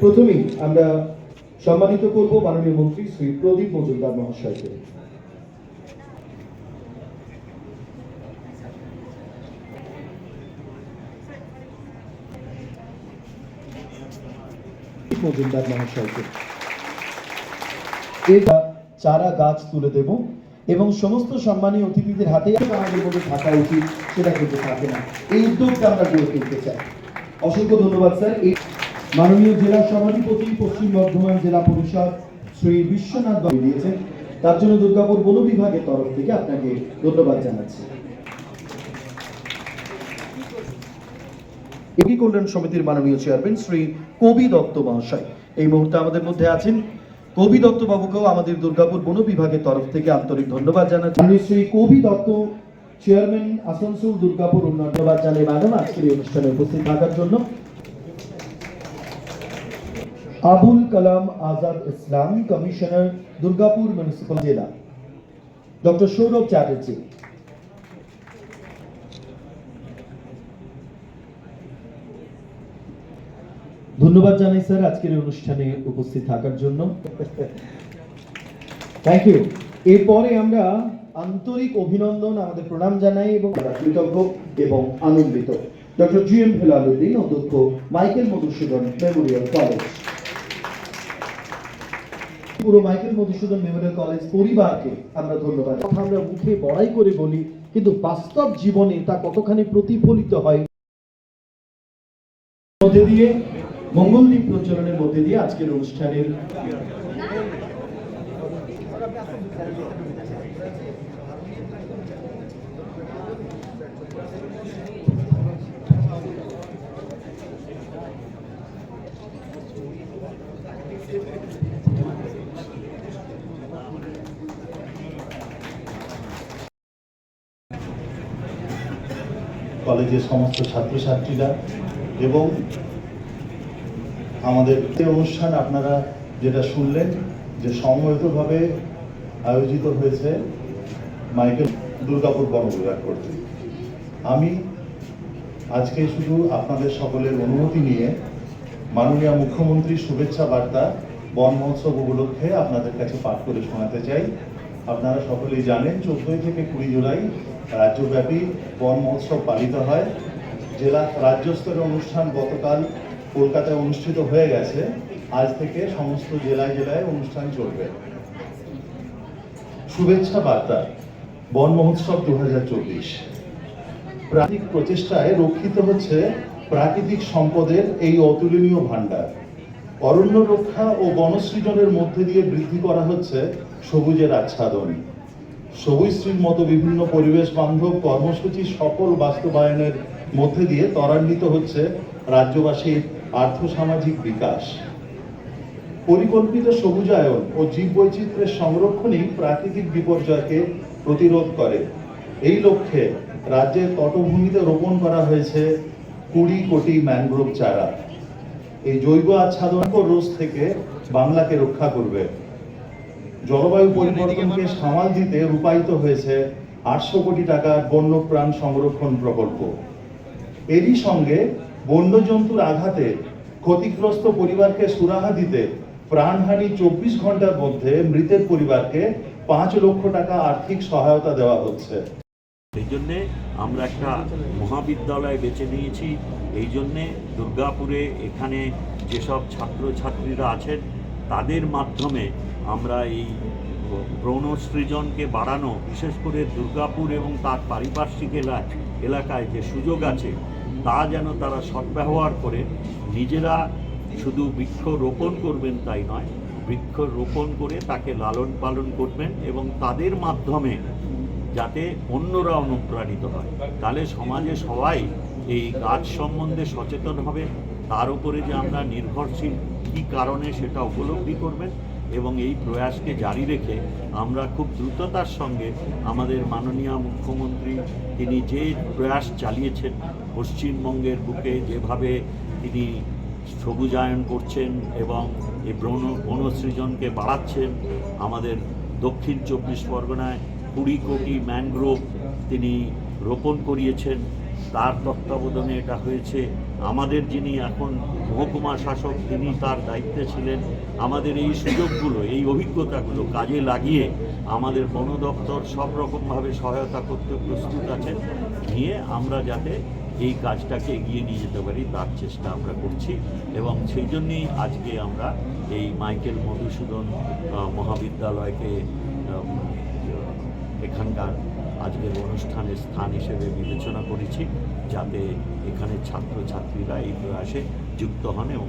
প্রথমেই আমরা সম্মানিত করব মাননীয় মন্ত্রী শ্রী প্রদীপ মজুমদার মহাশয়কে। মজুমদার মহাশয়কে। চারা গাছ তুলে দেব এবং সমস্ত সম্মানীয় অতিথিদের হাতে আমাদের মধ্যে থাকা উচিত, সেটা কিন্তু থাকে না। এই উদ্যোগটা আমরা গড়ে তুলতে চাই। অসংখ্য ধন্যবাদ, স্যার। এই মাননীয় জেলা সভাধিপতি, পশ্চিম বর্ধমান জেলা পরিষদ শ্রী বিশ্বনাথ বাবু দিয়েছেন। তার জন্য দুর্গাপুর বন বিভাগের তরফ থেকে আপনাকে ধন্যবাদ জানাচ্ছি। এগি কল্যাণ সমিতির মাননীয় চেয়ারম্যান শ্রী কবি দত্ত মহাশয় এই মুহূর্তে আমাদের মধ্যে আছেন। কবি দত্ত বাবুকেও আমাদের দুর্গাপুর বন বিভাগের তরফ থেকে আন্তরিক ধন্যবাদ জানাচ্ছি। শ্রী কবি দত্ত, চেয়ারম্যান আসানসোল দুর্গাপুর উন্নয়ন ধন্যবাদ জানাই ম্যাডাম আজকের এই অনুষ্ঠানে উপস্থিত থাকার জন্য আবুল কালাম আজাদ ইসলাম, কমিশনার, দুর্গাপুর মিউনিসিপাল জেলা। ডক্টর সৌরভ চ্যাটার্জি। ধন্যবাদ জানাই, স্যার, আজকের অনুষ্ঠানে উপস্থিত থাকার জন্য। থ্যাংক ইউ এরপরে আমরা আন্তরিক অভিনন্দন, আমাদের প্রণাম জানাই এবং কৃতজ্ঞ এবং আনন্দিত। ডক্টর জি এম হেলালুদ্দিন অধ্যক্ষ মাইকেল মধুসূদন মেমোরিয়াল কলেজ। পুরো মাইকেল মধুসূদন মেমোরিয়াল কলেজ পরিবারকে আমরা ধন্যবাদ কথা আমরা মুখে বড়াই করে বলি কিন্তু বাস্তব জীবনে তা কতখানি প্রতিফলিত হয়? মধ্যে দিয়ে মঙ্গলদ্বীপ প্রচলনের মধ্যে দিয়ে আজকের অনুষ্ঠানের কলেজের সমস্ত ছাত্রছাত্রীরা এবং আমাদের অনুষ্ঠান আপনারা যেটা শুনলেন, যে সম্মিলিতভাবে আয়োজিত হয়েছে মাইকেল দুর্গাপুর বন বিভাগ কর্তৃক। আমি আজকে শুধু আপনাদের সকলের অনুমতি নিয়ে মাননীয় মুখ্যমন্ত্রীর শুভেচ্ছা বার্তা বন মহোৎসব উপলক্ষে আপনাদের কাছে পাঠ করে শোনাতে চাই। আপনারা সকলেই জানেন, চোদ্দই থেকে কুড়ি জুলাই রাজ্যব্যাপী বন মহোৎসব পালিত হয়। জেলা রাজ্য স্তরের অনুষ্ঠান গতকাল কলকাতায় অনুষ্ঠিত হয়ে গেছে। আজ থেকে সমস্ত জেলায় জেলায় অনুষ্ঠান চলবে। শুভেচ্ছা বার্তা, বন মহোৎসব দু হাজার চব্বিশ। প্রাকৃতিক প্রচেষ্টায় রক্ষিত হচ্ছে প্রাকৃতিক সম্পদের এই অতুলনীয় ভাণ্ডার। অরণ্য রক্ষা ও বনসৃজনের মধ্যে দিয়ে বৃদ্ধি করা হচ্ছে সবুজের আচ্ছাদন। সবুজশ্রীর মতো বিভিন্ন পরিবেশ বান্ধব কর্মসূচি সকল বাস্তবায়নের মধ্যে দিয়ে ত্বরান্বিত হচ্ছে রাজ্যবাসীর আর্থসামাজিক বিকাশ। পরিকল্পিত সবুজায়ন ও জীববৈচিত্র্যের সংরক্ষণই প্রাকৃতিক বিপর্যয়কে প্রতিরোধ করে। এই লক্ষ্যে রাজ্যের তটভূমিতে রোপণ করা হয়েছে কুড়ি কোটি ম্যানগ্রোভ চারা। এই জৈব আচ্ছাদন রোজ থেকে বাংলাকে রক্ষা করবে। জলবায়ু পরিবর্তনকে সামাল দিতে রূপায়িত হয়েছে আটশো কোটি টাকার বন্যপ্রাণ সংরক্ষণ প্রকল্প। এরই সঙ্গে বন্যজন্তুর আঘাতে ক্ষতিগ্রস্ত পরিবারকে সুরাহা দিতে প্রাণহানি চব্বিশ ঘণ্টার মধ্যে মৃতের পরিবারকে পাঁচ লক্ষ টাকা আর্থিক সহায়তা দেওয়া হচ্ছে। সেই জন্যে আমরা একটা মহাবিদ্যালয় বেছে নিয়েছি। এই জন্যে দুর্গাপুরে এখানে যেসব ছাত্রছাত্রীরা আছেন তাদের মাধ্যমে আমরা এই ব্রণ সৃজনকে বাড়ানো, বিশেষ করে দুর্গাপুর এবং তার পারিপার্শ্বিক এলাকায় এলাকায় যে সুযোগ আছে, তা যেন তারা সদ্ব্যবহার করে। নিজেরা শুধু বৃক্ষ রোপণ করবেন তাই নয় বৃক্ষ রোপণ করে তাকে লালন পালন করবেন এবং তাদের মাধ্যমে যাতে অন্যরা অনুপ্রাণিত হয়। তাহলে সমাজে সবাই এই গাছ সম্বন্ধে সচেতন হবে। তার উপরে যে আমরা নির্ভরশীল, কী কারণে সেটা উপলব্ধি করবেন এবং এই প্রয়াসকে জারি রেখে আমরা খুব দ্রুততার সঙ্গে আমাদের মাননীয় মুখ্যমন্ত্রী, তিনি যে প্রয়াস চালিয়েছেন, পশ্চিমবঙ্গের বুকে যেভাবে তিনি সবুজায়ন করছেন এবং এই ব্রণ, বনসৃজনকে বাড়াচ্ছেন, আমাদের দক্ষিণ চব্বিশ পরগনায় কুড়ি কোটি ম্যানগ্রোভ তিনি রোপণ করিয়েছেন তার তত্ত্বাবধানে এটা হয়েছে। আমাদের যিনি এখন মহকুমা শাসক, তিনি তার দায়িত্বে ছিলেন। আমাদের এই সুযোগগুলো, এই অভিজ্ঞতাগুলো কাজে লাগিয়ে আমাদের বন দপ্তর সব রকমভাবে সহায়তা করতে প্রস্তুত আছেন। নিয়ে আমরা যাতে এই কাজটাকে এগিয়ে নিয়ে যেতে পারি, তার চেষ্টা আমরা করছি। এবং সেই জন্যেই আজকে আমরা এই মাইকেল মধুসূদন মহাবিদ্যালয়কে এখানকার আজকের অনুষ্ঠানের স্থান হিসেবে বিবেচনা করেছি, যাতে এখানে ছাত্রছাত্রীরা এই প্রয়াসে যুক্ত হন এবং